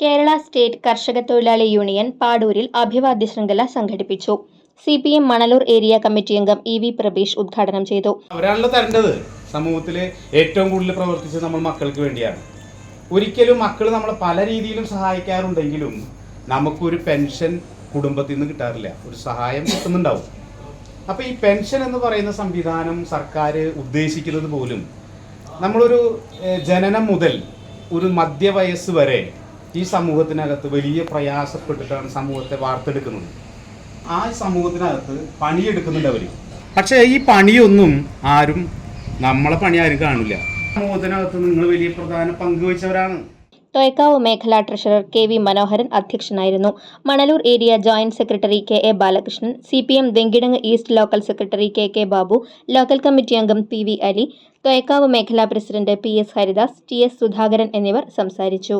Kerala state കർഷക തൊഴിലാളി union പാടൂരിൽ അഭിവാദ്യ ശൃംഖല സംഘടിപ്പിച്ചു. C P M Manalur area committee അംഗം ഇ വി പ്രബീഷ് ഉദ്ഘാടനം ചെയ്തു. അവരാണല്ലോ തരേണ്ടത്. സമൂഹത്തിൽ ഏറ്റവും കൂടുതൽ പ്രവർത്തിച്ചത് നമ്മൾ മക്കൾക്ക് വേണ്ടിയാണ്. ഒരിക്കലും മക്കൾ നമ്മളെ പല രീതിയിലും സഹായിക്കാറുണ്ടെങ്കിലും നമുക്കൊരു പെൻഷൻ കുടുംബത്തിൽ നിന്ന് കിട്ടാറില്ല. ഒരു സഹായം കിട്ടുന്നുണ്ടാവും. അപ്പോൾ ഈ പെൻഷൻ എന്ന് പറയുന്ന സംവിധാനം സർക്കാർ ഉദ്ദേശിക്കുന്നത് പോലും നമ്മളൊരു ജനനം മുതൽ ഒരു മധ്യവയസ്സ് വരെ ഈ സമൂഹത്തിനകത്ത് വലിയ പ്രയാസപ്പെട്ടിട്ടാണ് സമൂഹത്തെ വാർത്തെടുക്കുന്നത്. ആ സമൂഹത്തിനകത്ത് പണിയെടുക്കുന്നുണ്ട് അവർ പക്ഷേ ഈ പണിയൊന്നും ആരും നമ്മളെ പണി ആരും കാണില്ല. സമൂഹത്തിനകത്ത് നിങ്ങൾ വലിയ പ്രധാന പങ്ക് വഹിച്ചവരാണ് തൊയക്കാവ് മേഖലാ ട്രഷറർ കെ വി മനോഹരൻ അധ്യക്ഷനായിരുന്നു. Manalur area joint secretary K A Balakrishnan C P M Venkitangu east local secretary K K Babu local committee അംഗം പി വി അലി തൊയക്കാവ് മേഖലാ president P S Haridas T S Sudhakaran എന്നിവർ സംസാരിച്ചു.